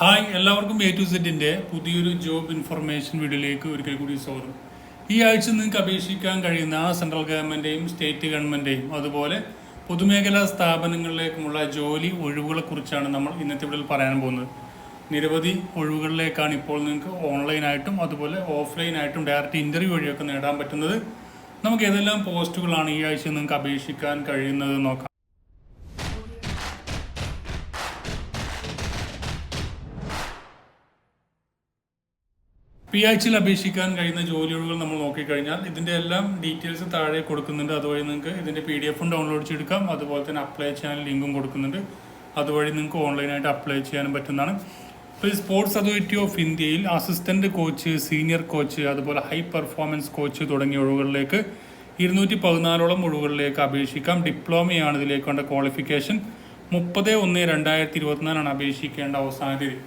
Hi എല്ലാവർക്കും A to സെറ്റിന്റെ പുതിയൊരു ജോബ് ഇൻഫർമേഷൻ വീഡിയോയിലേക്ക് ഒരിക്കൽ കൂടി സ്വാഗതം. ഈ ആഴ്ച നിങ്ങൾക്ക് അപേക്ഷിക്കാൻ കഴിയുന്ന സെൻട്രൽ ഗവൺമെന്റേയും സ്റ്റേറ്റ് ഗവൺമെന്റേയും അതുപോലെ പൊതുമേഖലാ സ്ഥാപനങ്ങളിലേക്കുമുള്ള ജോലി ഒഴിവുകളെക്കുറിച്ചാണ് നമ്മൾ ഇന്നത്തെ വീഡിയോയിൽ പറയാൻ പോകുന്നത്. നിരവധി ഒഴിവുകളിലേക്കാണ് ഇപ്പോൾ നിങ്ങൾക്ക് ഓൺലൈനായിട്ടും അതുപോലെ ഓഫ്ലൈനായിട്ടും ഡയറക്റ്റ് ഇന്റർവ്യൂ വഴിയൊക്കെ നേടാൻ പറ്റുന്നത്. നമുക്ക് ഏതെല്ലാം പോസ്റ്റുകളാണ് ഈ ആഴ്ച നിങ്ങൾക്ക് അപേക്ഷിക്കാൻ കഴിയുന്നത് നോക്കാം. പി ആഴ്ചയിൽ അപേക്ഷിക്കാൻ കഴിയുന്ന ജോലിയൊഴികൾ നമ്മൾ നോക്കിക്കഴിഞ്ഞാൽ ഇതിന്റെ എല്ലാം ഡീറ്റെയിൽസ് താഴെ കൊടുക്കുന്നുണ്ട്. അതുവഴി നിങ്ങൾക്ക് ഇതിന്റെ പി ഡി എഫും ഡൗൺലോഡ് ചെയ്തെടുക്കാം. അതുപോലെ തന്നെ അപ്ലൈ ചെയ്യാൻ ലിങ്കും കൊടുക്കുന്നുണ്ട്. അതുവഴി നിങ്ങൾക്ക് ഓൺലൈനായിട്ട് അപ്ലൈ ചെയ്യാനും പറ്റുന്നതാണ്. ഇപ്പോൾ സ്പോർട്സ് അതോറിറ്റി ഓഫ് ഇന്ത്യയിൽ അസിസ്റ്റന്റ് കോച്ച് സീനിയർ കോച്ച് അതുപോലെ ഹൈ പെർഫോമൻസ് കോച്ച് തുടങ്ങിയ ഒഴിവുകളിലേക്ക് ഇരുന്നൂറ്റി പതിനാലോളം ഒഴിവുകളിലേക്ക് അപേക്ഷിക്കാം. ഡിപ്ലോമയാണ് ഇതിലേക്കുള്ള ക്വാളിഫിക്കേഷൻ മുപ്പത് ഒന്ന് രണ്ടായിരത്തി ഇരുപത്തിനാലാണ് അപേക്ഷിക്കേണ്ട അവസാന തീയതി.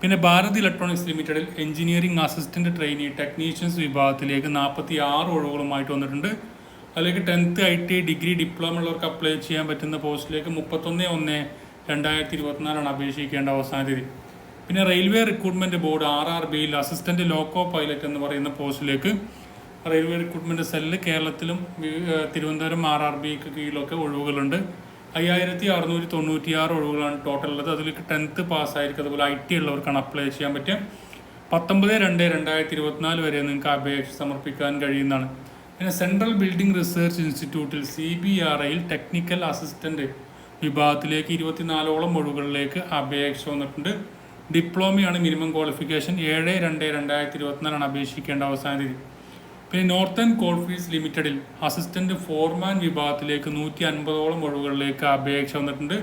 പിന്നെ ഭാരത് ഇലക്ട്രോണിക്സ് ലിമിറ്റഡിൽ എഞ്ചിനീയറിംഗ് അസിസ്റ്റന്റ് ട്രെയിനി ടെക്നീഷ്യൻസ് വിഭാഗത്തിലേക്ക് നാൽപ്പത്തി ആറ് ഒഴിവുകളുമായിട്ട് വന്നിട്ടുണ്ട്. അതിലേക്ക് tenth I T degree diploma ഉള്ളവർക്ക് അപ്ലൈ ചെയ്യാൻ പറ്റുന്ന പോസ്റ്റിലേക്ക് മുപ്പത്തൊന്ന് ഒന്ന് രണ്ടായിരത്തി ഇരുപത്തിനാലാണ് അപേക്ഷിക്കേണ്ട അവസാന തീയതി. പിന്നെ railway recruitment board R R ബിയിൽ അസിസ്റ്റന്റ് ലോക്കോ പൈലറ്റ് എന്ന് പറയുന്ന പോസ്റ്റിലേക്ക് റെയിൽവേ റിക്രൂട്ട്മെന്റ് സെല്ല് കേരളത്തിലും തിരുവനന്തപുരം ആർ ആർ ബിക്ക് കീഴിലൊക്കെ ഒഴിവുകളുണ്ട്. അയ്യായിരത്തി അറുന്നൂറ്റി തൊണ്ണൂറ്റിയാറ് ഒഴിവുകളാണ് ടോട്ടൽ ഉള്ളത്. അതിലേക്ക് ടെൻത്ത് പാസ്സായിരിക്കും അതുപോലെ ഐ ടി ഉള്ളവർക്കാണ് അപ്ലൈ ചെയ്യാൻ പറ്റുക. പത്തൊമ്പത് രണ്ട് രണ്ടായിരത്തി ഇരുപത്തിനാല് വരെ നിങ്ങൾക്ക് അപേക്ഷ സമർപ്പിക്കാൻ കഴിയുന്നതാണ്. പിന്നെ സെൻട്രൽ ബിൽഡിംഗ് റിസർച്ച് ഇൻസ്റ്റിറ്റ്യൂട്ടിൽ സി ബി ആർ ഐയിൽ ടെക്നിക്കൽ അസിസ്റ്റന്റ് വിഭാഗത്തിലേക്ക് ഇരുപത്തിനാലോളം ഒഴിവുകളിലേക്ക് അപേക്ഷ വന്നിട്ടുണ്ട്. ഡിപ്ലോമയാണ് മിനിമം ക്വാളിഫിക്കേഷൻ ഏഴ് രണ്ട് രണ്ടായിരത്തി ഇരുപത്തിനാലാണ് അപേക്ഷിക്കേണ്ട അവസാന തീയതി. പിന്നെ നോർത്തേൺ കോൾഫീൽഡ്സ് ലിമിറ്റഡിൽ അസിസ്റ്റന്റ് ഫോർമാൻ വിഭാഗത്തിലേക്ക് നൂറ്റി അൻപതോളം ഒഴിവുകളിലേക്ക് അപേക്ഷ വന്നിട്ടുണ്ട്.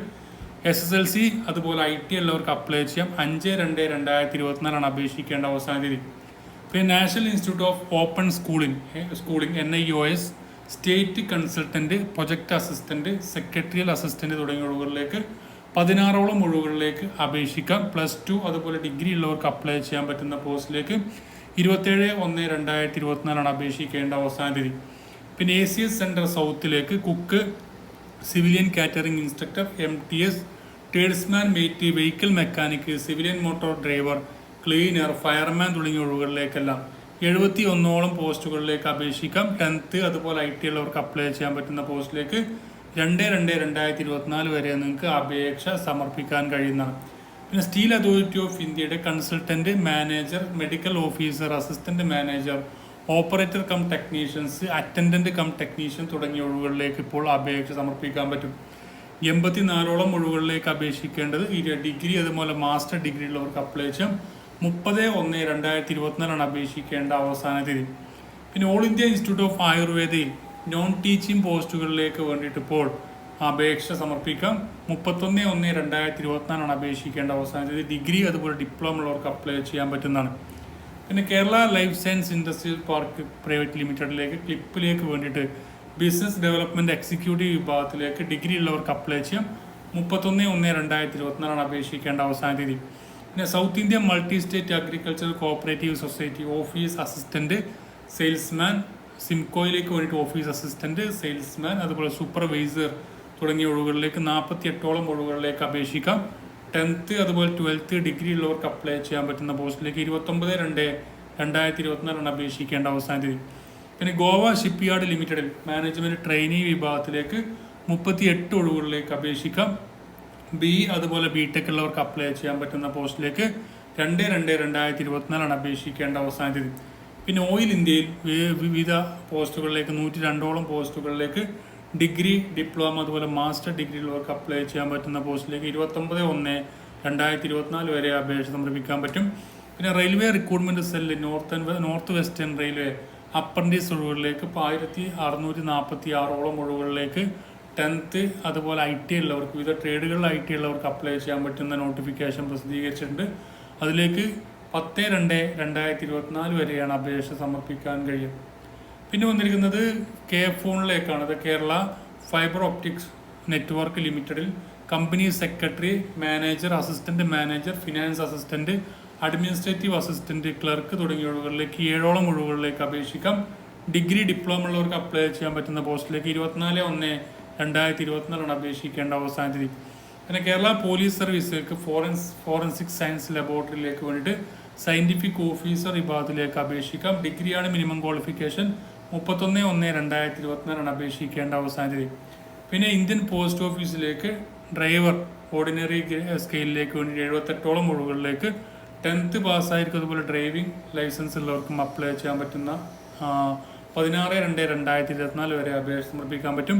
എസ് എസ് എൽ സി അതുപോലെ ഐ ടി ഉള്ളവർക്ക് അപ്ലൈ ചെയ്യാം. അഞ്ച് രണ്ട് രണ്ടായിരത്തി ഇരുപത്തിനാലാണ് അപേക്ഷിക്കേണ്ട അവസാന തീയതി. പിന്നെ national institute of open schooling schooling N I O S state consultant project assistant secretarial assistant തുടങ്ങിയ ഒഴിവുകളിലേക്ക് പതിനാറോളം ഒഴിവുകളിലേക്ക് അപേക്ഷിക്കാം. പ്ലസ് ടു അതുപോലെ ഡിഗ്രി ഉള്ളവർക്ക് അപ്ലൈ ചെയ്യാൻ പറ്റുന്ന പോസ്റ്റിലേക്ക് ഇരുപത്തേഴ് ഒന്ന് രണ്ടായിരത്തി ഇരുപത്തിനാലാണ് അപേക്ഷിക്കേണ്ട അവസാന തീയതി. പിന്നെ A C S centre സൗത്തിലേക്ക് cook civilian catering instructor M T S tradesman mate vehicle mechanic civilian motor driver cleaner fireman തുടങ്ങിയ ഒഴിവുകളിലേക്കെല്ലാം എഴുപത്തി ഒന്നോളം പോസ്റ്റുകളിലേക്ക് അപേക്ഷിക്കാം. ടെൻത്ത് അതുപോലെ ഐ ടി ഉള്ളവർക്ക് അപ്ലൈ ചെയ്യാൻ പറ്റുന്ന പോസ്റ്റിലേക്ക് രണ്ട് രണ്ട് രണ്ടായിരത്തി ഇരുപത്തിനാല് വരെ നിങ്ങൾക്ക് അപേക്ഷ സമർപ്പിക്കാൻ കഴിയുന്നതാണ്. പിന്നെ സ്റ്റീൽ അതോറിറ്റി ഓഫ് ഇന്ത്യയുടെ consultant manager medical officer assistant manager operator cum technicians attendant cum technician തുടങ്ങിയ ഒഴിവുകളിലേക്ക് ഇപ്പോൾ അപേക്ഷ സമർപ്പിക്കാൻ പറ്റും. എൺപത്തിനാലോളം ഒഴിവുകളിലേക്ക് അപേക്ഷിക്കേണ്ടത് ഡിഗ്രി അതുപോലെ മാസ്റ്റർ ഡിഗ്രി ഉള്ളവർക്ക് അപ്ലൈ ചെയ്യാം. മുപ്പത് ഒന്ന് രണ്ടായിരത്തി ഇരുപത്തിനാലാണ് അപേക്ഷിക്കേണ്ട അവസാന തീയതി പിന്നെ ഓൾ ഇന്ത്യ ഇൻസ്റ്റിറ്റ്യൂട്ട് ഓഫ് ആയുർവേദയിൽ നോൺ ടീച്ചിങ് പോസ്റ്റുകളിലേക്ക് വേണ്ടിയിട്ട് ഇപ്പോൾ അപേക്ഷ സമർപ്പിക്കാം. മുപ്പത്തൊന്ന് ഒന്ന് രണ്ടായിരത്തി ഇരുപത്തിനാലാണ് അപേക്ഷിക്കേണ്ട അവസാന തീയതി. ഡിഗ്രി അതുപോലെ ഡിപ്ലോമ ഉള്ളവർക്ക് അപ്ലൈ ചെയ്യാൻ പറ്റുന്നതാണ്. പിന്നെ Kerala life science industrial park private ലിമിറ്റഡിലേക്ക് ക്ലിപ്പിലേക്ക് വേണ്ടിയിട്ട് ബിസിനസ് ഡെവലപ്മെന്റ് എക്സിക്യൂട്ടീവ് വിഭാഗത്തിലേക്ക് ഡിഗ്രി ഉള്ളവർക്ക് അപ്ലൈ ചെയ്യാം. മുപ്പത്തൊന്ന് ഒന്ന് രണ്ടായിരത്തി ഇരുപത്തിനാലാണ് അപേക്ഷിക്കേണ്ട അവസാന തീയതി. പിന്നെ south India multi state agricultural cooperative society office assistant salesman സിംകോയിലേക്ക് വേണ്ടിയിട്ട് ഓഫീസ് അസിസ്റ്റന്റ് സെയിൽസ്മാൻ അതുപോലെ സൂപ്പർവൈസർ തുടങ്ങിയ ഒഴിവുകളിലേക്ക് നാൽപ്പത്തി എട്ടോളം ഒഴിവുകളിലേക്ക് അപേക്ഷിക്കാം. ടെൻത്ത് അതുപോലെ ട്വൽത്ത് ഡിഗ്രി ഉള്ളവർക്ക് അപ്ലൈ ചെയ്യാൻ പറ്റുന്ന പോസ്റ്റിലേക്ക് ഇരുപത്തൊമ്പത് രണ്ട് രണ്ടായിരത്തി ഇരുപത്തിനാലാണ് അപേക്ഷിക്കേണ്ട അവസാന തീയതി. പിന്നെ ഗോവ ഷിപ്പ് യാർഡ് ലിമിറ്റഡിൽ മാനേജ്മെന്റ് ട്രെയിനി വിഭാഗത്തിലേക്ക് മുപ്പത്തി എട്ട് ഒഴിവുകളിലേക്ക് അപേക്ഷിക്കാം. ബി അതുപോലെ ബി ടെക് ഉള്ളവർക്ക് അപ്ലൈ ചെയ്യാൻ പറ്റുന്ന പോസ്റ്റിലേക്ക് രണ്ട് രണ്ട് രണ്ടായിരത്തി ഇരുപത്തിനാലാണ് അപേക്ഷിക്കേണ്ട അവസാന തീയതി. പിന്നെ ഓയിൽ ഇന്ത്യയിൽ വിവിധ പോസ്റ്റുകളിലേക്ക് നൂറ്റി രണ്ടോളം പോസ്റ്റുകളിലേക്ക് ഡിഗ്രി ഡിപ്ലോമ അതുപോലെ മാസ്റ്റർ ഡിഗ്രി ഉള്ളവർക്ക് അപ്ലൈ ചെയ്യാൻ പറ്റുന്ന പോസ്റ്റിലേക്ക് ഇരുപത്തൊമ്പത് ഒന്ന് രണ്ടായിരത്തി ഇരുപത്തിനാല് വരെ അപേക്ഷ സമർപ്പിക്കാൻ പറ്റും. പിന്നെ railway recruitment cell north north western railway apprentice ഒഴിവുകളിലേക്ക് ഇപ്പോൾ ആയിരത്തി അറുന്നൂറ്റി നാൽപ്പത്തി ആറോളം ഒഴിവുകളിലേക്ക് ടെൻത്ത് അതുപോലെ ഐ ടി ഉള്ളവർക്ക് വിവിധ ട്രേഡുകളിൽ ഐ ടി ഉള്ളവർക്ക് അപ്ലൈ ചെയ്യാൻ പറ്റുന്ന നോട്ടിഫിക്കേഷൻ പ്രസിദ്ധീകരിച്ചിട്ടുണ്ട്. അതിലേക്ക് പത്ത് രണ്ട് രണ്ടായിരത്തി ഇരുപത്തിനാല് വരെയാണ് അപേക്ഷ സമർപ്പിക്കാൻ കഴിയും പിന്നെ വന്നിരിക്കുന്നത് കെ ഫോണിലേക്കാണ്. അത് കേരള ഫൈബർ ഓപ്റ്റിക്സ് നെറ്റ്വർക്ക് ലിമിറ്റഡിൽ company secretary manager assistant manager finance assistant administrative assistant clerk തുടങ്ങിയ ഒഴിവുകളിലേക്ക് ഏഴോളം ഒഴിവുകളിലേക്ക് അപേക്ഷിക്കാം. ഡിഗ്രി ഡിപ്ലോമ ഉള്ളവർക്ക് അപ്ലൈ ചെയ്യാൻ പറ്റുന്ന പോസ്റ്റിലേക്ക് ഇരുപത്തിനാല് ഒന്ന് രണ്ടായിരത്തി ഇരുപത്തിനാലാണ് അപേക്ഷിക്കേണ്ട അവസാന തീയതി. പിന്നെ കേരള പോലീസ് സർവീസിലേക്ക് ഫോറൻസ് ഫോറൻസിക് സയൻസ് ലബോറട്ടറിയിലേക്ക് വേണ്ടിയിട്ട് സയന്റിഫിക് ഓഫീസർ വിഭാഗത്തിലേക്ക് അപേക്ഷിക്കാം. ഡിഗ്രിയാണ് മിനിമം ക്വാളിഫിക്കേഷൻ മുപ്പത്തൊന്ന് ഒന്ന് രണ്ടായിരത്തി ഇരുപത്തിനാലാണ് അപേക്ഷിക്കേണ്ട അവസാന തീയതി. പിന്നെ ഇന്ത്യൻ പോസ്റ്റ് ഓഫീസിലേക്ക് ഡ്രൈവർ ഓർഡിനറി സ്കെയിലിലേക്ക് വേണ്ടി എഴുപത്തെട്ടോളം ഒഴിവുകളിലേക്ക് ടെൻത്ത് പാസ്സായിരിക്കും അതുപോലെ ഡ്രൈവിംഗ് ലൈസൻസ് ഉള്ളവർക്കും അപ്ലൈ ചെയ്യാൻ പറ്റുന്ന പതിനാറ് രണ്ട് രണ്ടായിരത്തി ഇരുപത്തിനാല് വരെ അപേക്ഷ സമർപ്പിക്കാൻ പറ്റും.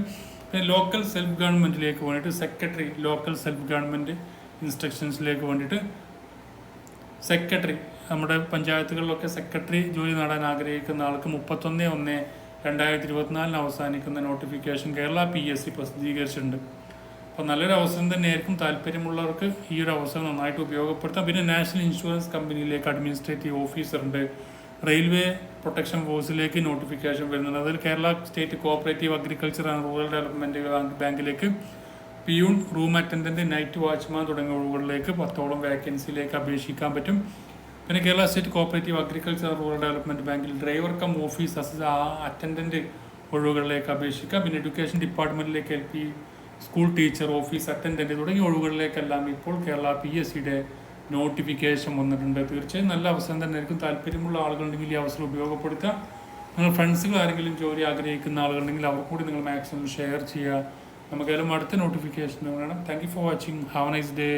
പിന്നെ ലോക്കൽ സെൽഫ് ഗവൺമെന്റിലേക്ക് വേണ്ടിയിട്ട് സെക്രട്ടറി ലോക്കൽ സെൽഫ് ഗവൺമെന്റ് ഇൻസ്ട്രക്ഷൻസിലേക്ക് വേണ്ടിയിട്ട് സെക്രട്ടറി നമ്മുടെ പഞ്ചായത്തുകളിലൊക്കെ സെക്രട്ടറി ജോലി നേടാൻ ആഗ്രഹിക്കുന്ന ആൾക്ക് മുപ്പത്തൊന്ന് ഒന്ന് രണ്ടായിരത്തി ഇരുപത്തിനാലിന് അവസാനിക്കുന്ന notification Kerala P S C പ്രസിദ്ധീകരിച്ചിട്ടുണ്ട്. അപ്പോൾ നല്ലൊരു അവസരം തന്നെയായിരിക്കും. താല്പര്യമുള്ളവർക്ക് ഈ ഒരു അവസരം നന്നായിട്ട് ഉപയോഗപ്പെടുത്താം. പിന്നെ നാഷണൽ ഇൻഷുറൻസ് കമ്പനിയിലേക്ക് അഡ്മിനിസ്ട്രേറ്റീവ് ഓഫീസറുണ്ട് റെയിൽവേ പ്രൊട്ടക്ഷൻ ഫോഴ്സിലേക്ക് നോട്ടിഫിക്കേഷൻ വരുന്നുണ്ട്. അതിൽ Kerala state cooperative agriculture and rural development ബാങ്കിലേക്ക് peon room attendant night watchman തുടങ്ങിയ ഒഴിവുകളിലേക്ക് പത്തോളം വേക്കൻസിയിലേക്ക് അപേക്ഷിക്കാൻ പറ്റും. പിന്നെ Kerala state cooperative agriculture rural development ബാങ്കിൽ driver cum office assist attendant ഒഴിവുകളിലേക്ക് അപേക്ഷിക്കാം. പിന്നെ education ഡിപ്പാർട്ട്മെന്റിലേക്ക് L P school teacher office attendant തുടങ്ങിയ ഒഴിവുകളിലേക്കെല്ലാം ഇപ്പോൾ കേരള പി എസ് സിയുടെ നോട്ടിഫിക്കേഷൻ വന്നിട്ടുണ്ട്. തീർച്ചയായും നല്ല അവസരം തന്നെ ആയിരിക്കും. താല്പര്യമുള്ള ആളുകളുണ്ടെങ്കിൽ ഈ അവസരം ഉപയോഗപ്പെടുത്തുക. നിങ്ങൾ ഫ്രണ്ട്സുകൾ ആരെങ്കിലും ജോലി ആഗ്രഹിക്കുന്ന ആളുകളുണ്ടെങ്കിൽ അവർ കൂടി നിങ്ങൾ മാക്സിമം ഷെയർ ചെയ്യുക. നമുക്കെല്ലാം അടുത്ത നോട്ടിഫിക്കേഷൻ വേണം thank you for watching. Have nice day.